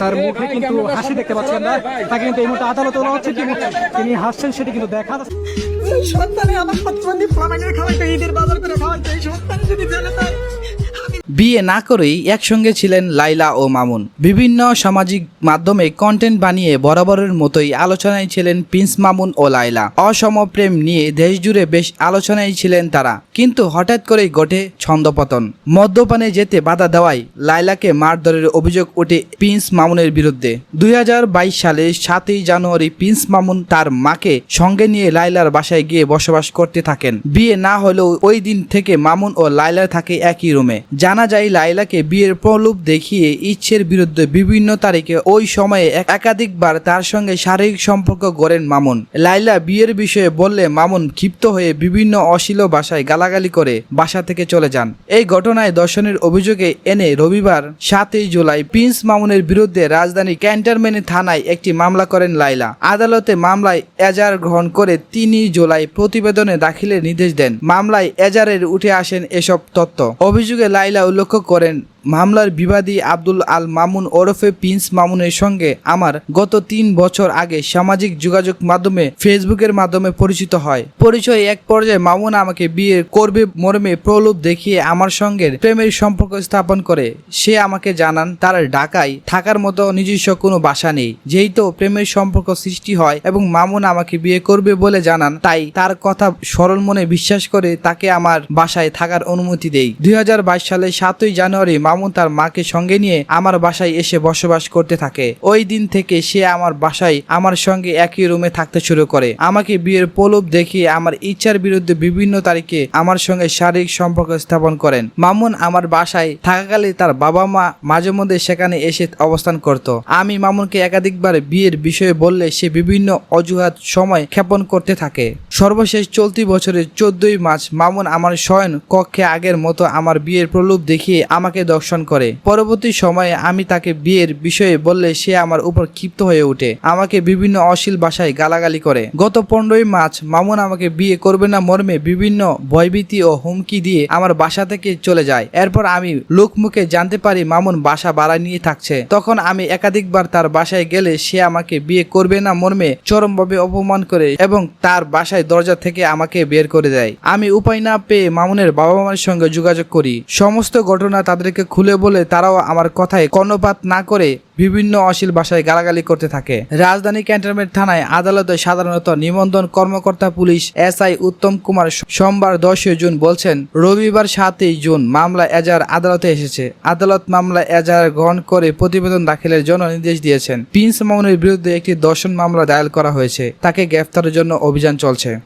তার মুখে কিন্তু হাসি দেখতে পাচ্ছেন না। তাকে কিন্তু এই মুহূর্তে আদালতে বলা হচ্ছে। তিনি তিনি হাসছেন সেটি কিন্তু দেখা যাচ্ছে। সন্তানে আমার প্রতিবন্ধী খাওয়াইতে ঈদের বাজার করে খাওয়াইতে এই সন্তান যদি জেলে বিয়ে না করেই একসঙ্গে ছিলেন লাইলা ও মামুন। বিভিন্ন সামাজিক মাধ্যমে কন্টেন্ট বানিয়ে বরাবরের মতোই আলোচনায় ছিলেন প্রিন্স মামুন ও লাইলা। অসম প্রেম নিয়ে দেশজুড়ে বেশ আলোচনায় ছিলেন তারা। কিন্তু হঠাৎ করেই ঘটে ছন্দপতন। মদ্যপানে যেতে বাধা দেওয়ায় লাইলাকে মারধরের অভিযোগ ওঠে প্রিন্স মামুনের বিরুদ্ধে। দুই হাজার বাইশ সালে সাতই জানুয়ারি প্রিন্স মামুন তার মাকে সঙ্গে নিয়ে লাইলার বাসায় গিয়ে বসবাস করতে থাকেন। বিয়ে না হলেও ওই দিন থেকে মামুন ও লাইলা থাকে একই রুমে। জানা যায় লাইলাকে বিয়ের প্রলোভ দেখিয়ে ইচ্ছের বিরুদ্ধে বিভিন্ন তারিখে ওই সময়ে এক- একাধিকবার তার সঙ্গে শারীরিক সম্পর্ক গড়েন মামুন। লাইলা বিয়ের বিষয়ে বললে মামুন ক্ষিপ্ত হয়ে বিভিন্ন অশ্লীল ভাষায় গালাগালি করে বাসা থেকে চলে যান। এই ঘটনায় দর্শনের অভিযোগে এনে রবিবার সাতই জুলাই প্রিন্স মামুনের বিরুদ্ধে রাজধানী ক্যান্টারমেনি থানায় একটি মামলা করেন লাইলা আদালতে মামলায় এজার গ্রহণ করে তিনই জুলাই প্রতিবেদনে দাখিলের নির্দেশ দেন। মামলায় এজারের উঠে আসেন এসব তথ্য। অভিযোগে লাইলা উল্লেখ করেন। মামলার বিবাদী আব্দুল আল মামুন ওরফে প্রিন্স মামুনের সঙ্গে আমার গত তিন বছর আগে সামাজিক যোগাযোগ মাধ্যমে ফেসবুকের মাধ্যমে পরিচিত হয়। পরিচয় এক পর্যায়ে মামুন আমাকে বিয়ে করবে মর্মে প্রলোভ দেখিয়ে আমার সঙ্গে প্রেমের সম্পর্ক স্থাপন করে। সে আমাকে জানান, তার ঢাকায় থাকার মতো নিজস্ব কোনো বাসা নেই। যেহেতু প্রেমের সম্পর্ক সৃষ্টি হয় এবং মামুন আমাকে বিয়ে করবে বলে জানান, তাই তার কথা সরল মনে বিশ্বাস করে তাকে আমার বাসায় থাকার অনুমতি দেই। দুই সালে সাতই জানুয়ারি মামুন তার মাকে সঙ্গে নিয়ে আমার বাসায় এসে বসবাস করতে থাকে। ওই দিন থেকে সে আমার বাসায় আমার সঙ্গে একই রুমে থাকতে শুরু করে। আমাকে বিয়ের প্রলোভ দেখিয়ে আমার ইচ্ছার বিরুদ্ধে বিভিন্ন তারিখে আমার সঙ্গে শারীরিক সম্পর্ক স্থাপন করেন। মামুন আমার বাসায় থাকাকালে তার বাবা মা মাঝে মধ্যে সেখানে এসে অবস্থান করত। আমি মামুনকে একাধিকবার বিয়ের বিষয়ে বললে সে বিভিন্ন অজুহাত সময় ক্ষেপণ করতে থাকে। সর্বশেষ চলতি বছরের চোদ্দই মার্চ মামুন আমার শয়ন কক্ষে আগের মতো আমার বিয়ের প্রলোভ দেখিয়ে আমাকে দর্শন করে। পরবর্তী সময়ে আমি তাকে বিয়ের বিষয়ে বললে সে আমার উপর ক্ষিপ্ত হয়ে ওঠে। আমাকে বিভিন্ন অশ্লীল ভাষায় গালাগালি করে। গত পনেরোই মার্চ মামুন আমাকে বিয়ে করবে না মর্মে বিভিন্ন ভয়ভীতি ও হুমকি দিয়ে আমার বাসা থেকে চলে যায়। এরপর আমি লোকমুখে জানতে পারি মামুন বাসা ভাড়া নিয়ে থাকছে। তখন আমি একাধিকবার তার বাসায় গেলে সে আমাকে বিয়ে করবে না মর্মে চরমভাবে অপমান করে এবং তার বাসায় দরজা থেকে আমাকে বের করে দেয়। আমি উপায় না পেয়ে মামুনের বাবা মার সঙ্গে যোগাযোগ করি। সমস্ত ঘটনা তাদেরকে খুলে বলে তারাও আমার কথায় কর্ণপাত না করে বিভিন্ন অশ্লীল ভাষায় গালাগালি করতে থাকে। রাজধানী ক্যান্টনমেন্ট থানায় আদালতে সাধারণত নিবন্ধন কর্মকর্তা পুলিশ এসআই উত্তম কুমার সোমবার দশই জুন বলছেন, রবিবার সাতই জুন মামলা এজার আদালতে এসেছে। আদালত মামলা এজার গ্রহণ করে প্রতিবেদন দাখিলের জন্য নির্দেশ দিয়েছেন। প্রিন্স মামুনের বিরুদ্ধে একটি দর্শন মামলা দায়ের করা হয়েছে। তাকে গ্রেফতারের জন্য অভিযান চলছে।